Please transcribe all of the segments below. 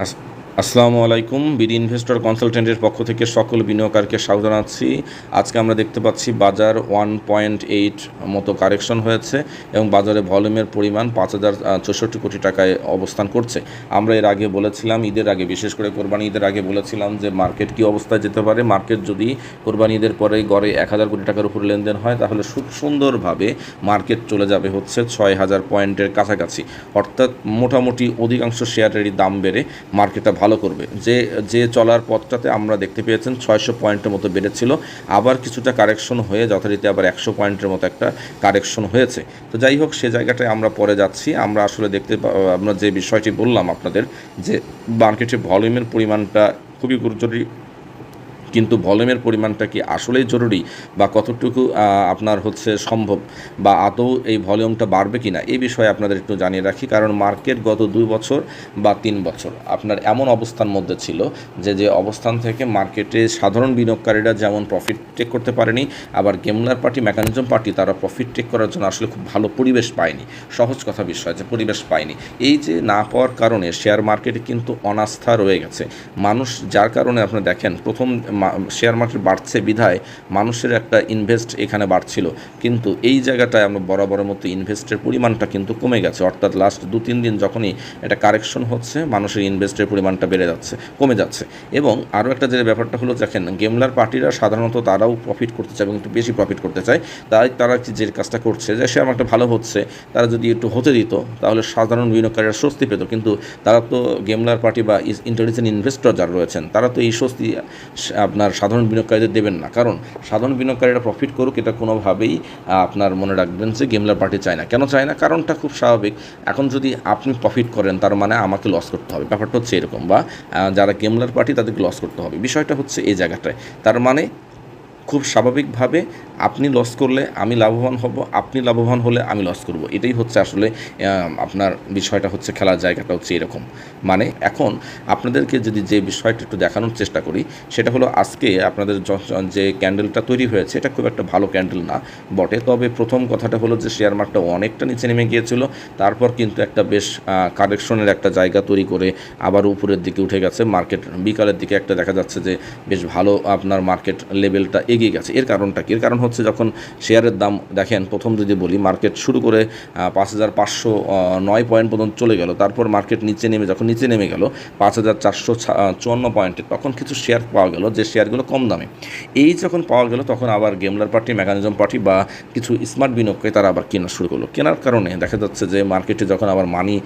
Hasta আসসালামু আলাইকুম। BD investor কনসালটেন্টের পক্ষ থেকে সকল বিনিয়োগকারকে স্বাগত জানাচ্ছি। আজকে আমরা দেখতে পাচ্ছি বাজার ওয়ান পয়েন্ট এইট মতো কারেকশন হয়েছে এবং বাজারে ভলিউমের পরিমাণ পাঁচ হাজার চৌষট্টি কোটি টাকায় অবস্থান করছে। আমরা এর আগে বলেছিলাম, ঈদের আগে, বিশেষ করে কোরবানি ঈদের আগে বলেছিলাম যে মার্কেট কী অবস্থায় যেতে পারে। মার্কেট যদি কোরবানি ঈদের পরে গড়ে এক হাজার কোটি টাকার উপর লেনদেন হয়, তাহলে খুব সুন্দরভাবে মার্কেট চলে যাবে হচ্ছে ছয় হাজার পয়েন্টের কাছাকাছি। অর্থাৎ মোটামুটি অধিকাংশ শেয়ারেরই দাম বেড়ে মার্কেটটা ভালো করবে। যে যে চলার পথটাতে আমরা দেখতে পেয়েছেন, ছয়শো পয়েন্টের মতো বেড়েছিল আবার কিছুটা কারেকশন হয়ে যথারীতি আবার একশো পয়েন্টের মতো একটা কারেকশন হয়েছে। তো যাই হোক, সে জায়গাটায় আমরা পরে যাচ্ছি। আমরা আসলে দেখতে আমরা যে বিষয়টি বললাম আপনাদের, যে মার্কেটে ভলিউমের পরিমাণটা খুবই জরুরি কিন্তু ভলিউমের পরিমাণটা কি আসলেই জরুরি বা কতটুকু আপনার হচ্ছে সম্ভব বা আদৌ এই ভলিউমটা বাড়বে কি না এই বিষয়ে আপনাদের একটু জানিয়ে রাখি। কারণ মার্কেট গত দুই বছর বা তিন বছর আপনার এমন অবস্থার মধ্যে ছিল যে যে অবস্থান থেকে মার্কেটে সাধারণ বিনিয়োগকারীরা যেমন প্রফিট টেক করতে পারেনি, আবার গেমলার পার্টি মেকানিজম পার্টি তারা প্রফিট টেক করার জন্য আসলে খুব ভালো পরিবেশ পায়নি। সহজ কথা বিষয় যে, পরিবেশ পায়নি। এই যে না পাওয়ার কারণে শেয়ার মার্কেটে কিন্তু অনাস্থা রয়ে গেছে। মানুষ যার কারণে আপনি দেখেন, প্রথম শেয়ার মার্কেট বাড়ছে বিধায় মানুষের একটা ইনভেস্ট এখানে বাড়ছিল। কিন্তু এই জায়গাটায় আমরা বরাবরের মতো ইনভেস্টের পরিমাণটা কিন্তু কমে গেছে। অর্থাৎ লাস্ট দু, তিন দিন যখনই এটা কারেকশন হচ্ছে, মানুষের ইনভেস্টের পরিমাণটা বেড়ে যাচ্ছে, কমে যাচ্ছে। এবং আরও একটা যে ব্যাপারটা হলো, দেখেন গেমলার পার্টিরা সাধারণত তারাও প্রফিট করতে চায় এবং একটু বেশি প্রফিট করতে চায়। তাই তারা যে কাজটা করছে যে শেয়ার মার্কেট ভালো হচ্ছে, তারা যদি একটু হতে দিত, তাহলে সাধারণ বিনিয়োগকারীরা স্বস্তি পেত। কিন্তু তারা তো গেমলার পার্টি বা ইন্টেলিজেন্ট ইনভেস্টর যারা রয়েছেন, তারা তো এই স্বস্তি আপনার সাধারণ বিনিয়োগকারীদের দেবেন না। কারণ সাধারণ বিনিয়োগকারীরা প্রফিট করুক, এটা কোনোভাবেই আপনার মনে রাখবেন যে গেমলার পার্টি চায় না। কেন চায় না? কারণটা খুব স্বাভাবিক। এখন যদি আপনি প্রফিট করেন, তার মানে আমাকে লস করতে হবে। ব্যাপারটা হচ্ছে এরকম বা যারা গেমলার পার্টি তাদেরকে লস করতে হবে। বিষয়টা হচ্ছে এই জায়গাটায়। তার মানে খুব স্বাভাবিকভাবে আপনি লস করলে আমি লাভবান হব, আপনি লাভবান হলে আমি লস করব। এটাই হচ্ছে আসলে আপনার বিষয়টা হচ্ছে, খেলার জায়গাটা হচ্ছে এরকম। মানে এখন আপনাদেরকে যদি যে বিষয়টা একটু দেখানোর চেষ্টা করি, সেটা হলো আজকে আপনাদের যে ক্যান্ডেলটা তৈরি হয়েছে, এটা খুব একটা ভালো ক্যান্ডেল না। বটে, তবে প্রথম কথাটা হলো যে শেয়ার মার্কেটটা অনেকটা নিচে নেমে গিয়েছিল। তারপর কিন্তু একটা বেশ কারেকশনের একটা জায়গা তৈরি করে আবার উপরের দিকে উঠে গেছে। মার্কেট বিকালের দিকে একটা দেখা যাচ্ছে যে বেশ ভালো আপনার মার্কেট লেভেলটা এগিয়ে গেছে। এর কারণটা কি? এর কারণ হচ্ছে যখন শেয়ারের দাম দেখেন, প্রথম যদি বলি মার্কেট শুরু করে পাঁচ হাজার পাঁচশো নয় পয়েন্ট পর্যন্ত চলে গেল। তারপর মার্কেট নিচে নেমে, যখন নিচে নেমে গেল, পাঁচ হাজার চারশো চুয়ান্ন পয়েন্টে, তখন কিছু শেয়ার পাওয়া গেল যে শেয়ারগুলো কম দামে। এই যখন পাওয়া গেল, তখন আবার গেমলার পার্টি মেকানিজম পার্টি বা কিছু স্মার্ট বিনিয়োগকে তারা আবার কেনা শুরু করল। কেনার কারণে দেখা যাচ্ছে যে মার্কেটে যখন আবার মানি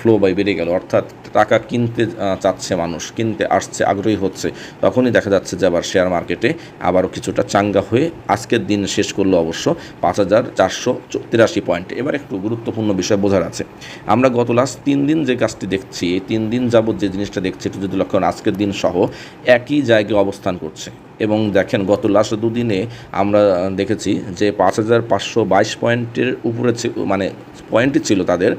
ফ্লো বাই বেড়ে গেল, অর্থাৎ টাকা কিনতে চাচ্ছে মানুষ, কিনতে আসছে, আগ্রহী হচ্ছে, তখনই দেখা যাচ্ছে যে আবার শেয়ার মার্কেটে আবারও কিছুটা চাঙ্গা হয়ে আজকের দিন শেষ করল অবশ্য পাঁচ হাজার চারশো তিরাশি পয়েন্ট। এবার একটু গুরুত্বপূর্ণ বিষয় বোঝার আছে। আমরা গত লাস্ট তিন দিন যে কাজটি দেখছি, এই তিন দিন যাবত যে জিনিসটা দেখছি, একটু যদি লক্ষ্য আজকের দিন সহ একই জায়গায় অবস্থান করছে। এবং দেখেন, গত লাস্ট দুদিনে আমরা দেখেছি যে পাঁচ হাজার পাঁচশো বাইশ পয়েন্টের উপরে মানে পয়েন্টই ছিল তাদের।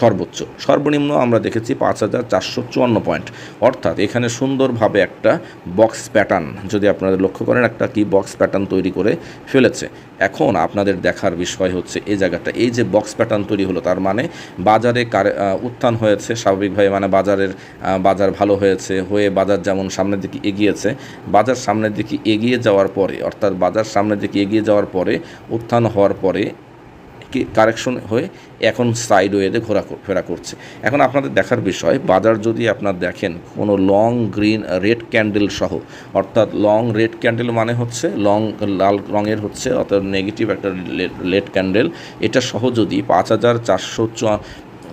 সর্বোচ্চ। সর্বনিম্ন আমরা দেখেছি পাঁচ হাজার চারশো চুয়ান্ন পয়েন্ট। অর্থাৎ এখানে সুন্দরভাবে একটা বক্স প্যাটার্ন যদি আপনারা লক্ষ্য করেন, একটা কি বক্স প্যাটার্ন তৈরি করে ফেলেছে। এখন আপনাদের দেখার বিষয় হচ্ছে এই জায়গাটা। এই যে বক্স প্যাটার্ন তৈরি হলো, তার মানে বাজারে কার উত্থান হয়েছে, স্বাভাবিকভাবে মানে বাজারের বাজার ভালো হয়েছে, হয়ে বাজার যেমন সামনের দিকে এগিয়েছে, বাজার সামনের দিকে এগিয়ে যাওয়ার পরে, অর্থাৎ বাজার সামনের দিকে এগিয়ে যাওয়ার পরে, উত্থান হওয়ার পরে কারেকশন হয়ে এখন সাইড ওয়েতে ঘোরা ফেরা করছে। এখন আপনাদের দেখার বিষয়, বাজার যদি আপনার দেখেন, কোনো লং গ্রিন রেড ক্যান্ডেল সহ, অর্থাৎ লং রেড ক্যান্ডেল মানে হচ্ছে, লং লাল রঙের হচ্ছে, অর্থাৎ নেগেটিভ একটা রেড ক্যান্ডেল, এটা সহ যদি পাঁচ হাজার চারশো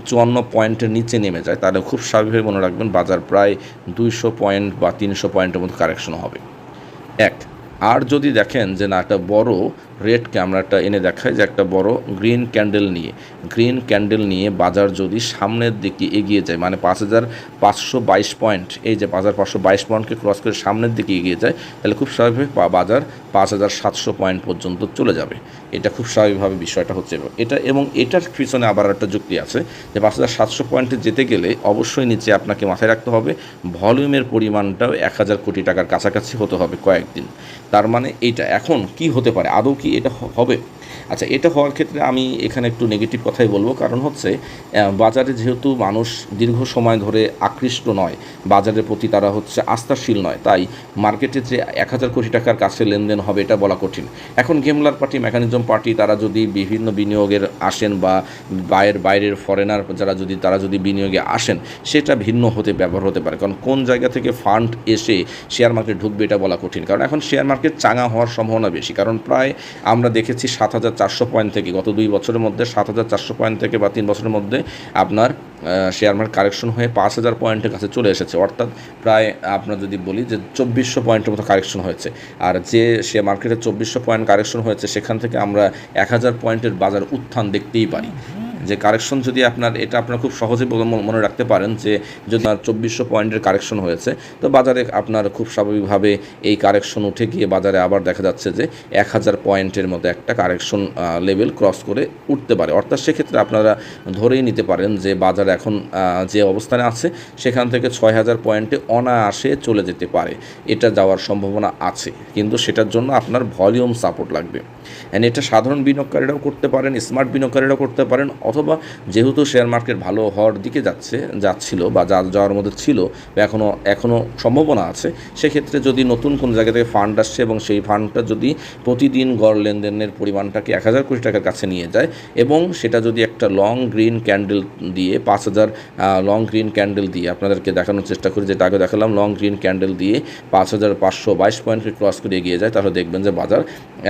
চুয়ান্ন পয়েন্টের নিচে নেমে যায়, তাহলে খুব স্বাভাবিকভাবে মনে রাখবেন বাজার প্রায় দুইশো পয়েন্ট বা তিনশো পয়েন্টের মধ্যে কারেকশন হবে। এক, আর যদি দেখেন যে না, একটা বড় রেডকে আমরা একটা এনে দেখাই যে একটা বড় গ্রিন ক্যান্ডেল নিয়ে। গ্রিন ক্যান্ডেল নিয়ে বাজার যদি সামনের দিকে এগিয়ে যায় মানে পাঁচ হাজার পাঁচশো বাইশ পয়েন্ট এই যে পাঁচ হাজার পাঁচশো বাইশ পয়েন্টকে ক্রস করে সামনের দিকে এগিয়ে যায়, তাহলে খুব স্বাভাবিক বাজার পাঁচ হাজার সাতশো পয়েন্ট পর্যন্ত চলে যাবে। এটা খুব স্বাভাবিকভাবে বিষয়টা হচ্ছে এটা এবং এটার পিছনে আবার একটা যুক্তি আছে যে পাঁচ হাজার সাতশো পয়েন্টে যেতে গেলে অবশ্যই নিচে আপনাকে মাথায় রাখতে হবে ভলিউমের পরিমাণটাও এক হাজার কোটি টাকার কাছাকাছি হতে হবে কয়েকদিন। তার মানে এইটা এখন কি হতে পারে? আদৌ কি এটা হ- হবে আচ্ছা এটা হওয়ার ক্ষেত্রে আমি এখানে একটু নেগেটিভ কথাই বলব। কারণ হচ্ছে বাজারে যেহেতু মানুষ দীর্ঘ সময় ধরে আকৃষ্ট নয়, বাজারের প্রতি তারা হচ্ছে আস্থাশীল নয়, তাই মার্কেটে যে এক হাজার কোটি টাকার কাছে লেনদেন হবে এটা বলা কঠিন। এখন গেমলার পার্টি মেকানিজম পার্টি তারা যদি বিভিন্ন বিনিয়োগের আসেন বা বাইরের বাইরের ফরেনার যারা যদি, তারা যদি বিনিয়োগে আসেন, সেটা ভিন্ন হতে ব্যবহার হতে পারে। কারণ কোন জায়গা থেকে ফান্ড এসে শেয়ার মার্কেট ঢুকবে এটা বলা কঠিন। কারণ এখন শেয়ার মার্কেট চাঙা হওয়ার সম্ভাবনা বেশি। কারণ প্রায় আমরা দেখেছি সাত হাজার চারশো পয়েন্ট থেকে, গত দুই বছরের মধ্যে সাত হাজার চারশো পয়েন্ট থেকে বা তিন বছরের মধ্যে আপনার শেয়ার মার্কেট কারেকশন হয়ে পাঁচ হাজার পয়েন্টের কাছে চলে এসেছে। অর্থাৎ প্রায় আপনার যদি বলি যে চব্বিশশো পয়েন্টের মতো কারেকশন হয়েছে। আর যে শেয়ার মার্কেটে চব্বিশশো পয়েন্ট কারেকশন হয়েছে, সেখান থেকে আমরা এক হাজার পয়েন্টের বাজার উত্থান দেখতেই পারি। যে কারেকশন যদি আপনার, এটা আপনার খুব সহজে মনে- রাখতে পারেন যে যদি আপনার চব্বিশশো পয়েন্টের কারেকশন হয়েছে, তো বাজারে আপনার খুব স্বাভাবিকভাবে এই কারেকশন উঠে গিয়ে বাজারে আবার দেখা যাচ্ছে যে এক হাজার পয়েন্টের মতো একটা কারেকশন লেভেল ক্রস করে উঠতে পারে। অর্থাৎ সেক্ষেত্রে আপনারা ধরেই নিতে পারেন যে বাজার এখন যে অবস্থানে আছে, সেখান থেকে ছয় হাজার পয়েন্টে অনায়াসে চলে যেতে পারে। এটা যাওয়ার সম্ভাবনা আছে, কিন্তু সেটার জন্য আপনার ভলিউম সাপোর্ট লাগবে। অ্যান্ড এটা সাধারণ বিনিয়োগকারীরাও করতে পারেন স্মার্ট বিনিয়োগকারীরাও করতে পারেন, অথবা যেহেতু শেয়ার মার্কেট ভালো হওয়ার দিকে যাচ্ছে, যাচ্ছিল বা যা যাওয়ার মধ্যে ছিল বা এখনও এখনও সম্ভাবনা আছে, সেক্ষেত্রে যদি নতুন কোনো জায়গা থেকে ফান্ড আসছে এবং সেই ফান্ডটা যদি প্রতিদিন গড় লেনদেনের পরিমাণটাকে এক হাজার কোটি টাকার কাছে নিয়ে যায় এবং সেটা যদি একটা লং গ্রিন ক্যান্ডেল দিয়ে পাঁচ হাজার লং গ্রিন ক্যান্ডেল দিয়ে আপনাদেরকে দেখানোর চেষ্টা করি, যেটা আগে দেখালাম লং গ্রিন ক্যান্ডেল দিয়ে পাঁচ হাজার পাঁচশো বাইশ পয়েন্টকে ক্রস করে এগিয়ে যায়, তাহলে দেখবেন যে বাজার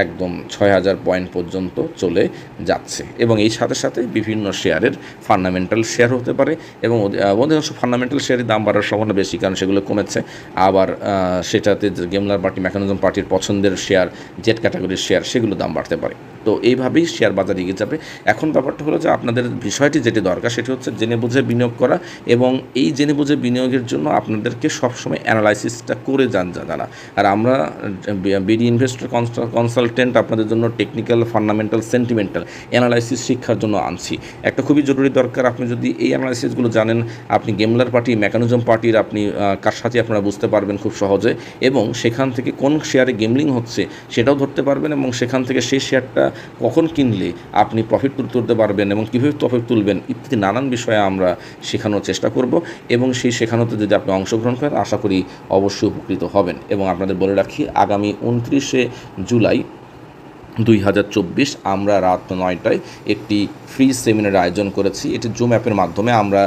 একদম ছয় হাজার পয়েন্ট পর্যন্ত চলে যাচ্ছে। এবং এই সাথে সাথে বিভিন্ন শেয়ারের ফান্ডামেন্টাল শেয়ার হতে পারে এবং অধিকাংশ ফান্ডামেন্টাল শেয়ারের দাম বাড়ার সম্ভাবনা বেশি, কারণ সেগুলো কমেছে। আবার সেটাতে গেমলার পার্টি মেকানিজম পার্টির পছন্দের শেয়ার জেট ক্যাটাগরির শেয়ার সেগুলো দাম বাড়তে পারে। তো এইভাবেই শেয়ার বাজার এগিয়ে যাবে। এখন ব্যাপারটা হলো যে আপনাদের বিষয়টি যেটি দরকার, সেটি হচ্ছে জেনে বুঝে বিনিয়োগ করা এবং এই জেনে বুঝে বিনিয়োগের জন্য আপনাদেরকে সবসময় অ্যানালাইসিসটা করে যান জানা আর আমরা বিডি ইনভেস্টর কনসালটেন্ট আপনাদের জন্য টেকনিক্যাল ফান্ডামেন্টাল সেন্টিমেন্টাল অ্যানালাইসিস শিক্ষার জন্য আনছি। একটা খুবই জরুরি দরকার, আপনি যদি এই অ্যানালাইসিসগুলো জানেন, আপনি গেমলার পার্টি মেকানিজম পার্টির আপনি কার সাথে আপনারা বুঝতে পারবেন খুব সহজে এবং সেখান থেকে কোন শেয়ারে গেমলিং হচ্ছে সেটাও ধরতে পারবেন এবং সেখান থেকে সেই শেয়ারটা কখন কিনলে আপনি প্রফিট তুলতে পারবেন এবং কীভাবে প্রফিট তুলবেন ইত্যাদি নানান বিষয়ে আমরা শেখানোর চেষ্টা করব এবং সেই শেখানোতে যদি আপনি অংশগ্রহণ করেন, আশা করি অবশ্যই উপকৃত হবেন এবং আপনাদের বলে রাখি, আগামী উনত্রিশে জুলাই দুই হাজার চব্বিশ, আমরা রাত নয়টায় একটি ফ্রি সেমিনার আয়োজন করেছি। এটি জুম অ্যাপের মাধ্যমে আমরা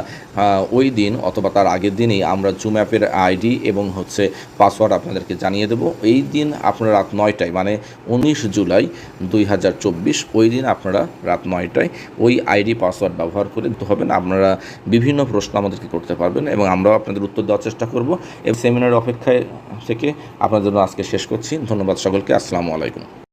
ওই দিন অথবা তার আগের দিনেই আমরা জুম অ্যাপের আইডি এবং হচ্ছে পাসওয়ার্ড আপনাদেরকে জানিয়ে দেব। এই দিন আপনারা রাত নয়টায় মানে উনিশ জুলাই দুই হাজার চব্বিশ, ওই দিন আপনারা রাত নয়টায় ওই আইডি পাসওয়ার্ড ব্যবহার করে হবেন। আপনারা বিভিন্ন প্রশ্ন আমাদেরকে করতে পারবেন এবং আমরাও আপনাদের উত্তর দেওয়ার চেষ্টা করব। এবং সেমিনার অপেক্ষায় থেকে আপনাদের জন্য আজকে শেষ করছি। ধন্যবাদ সকলকে। আসসালামু আলাইকুম।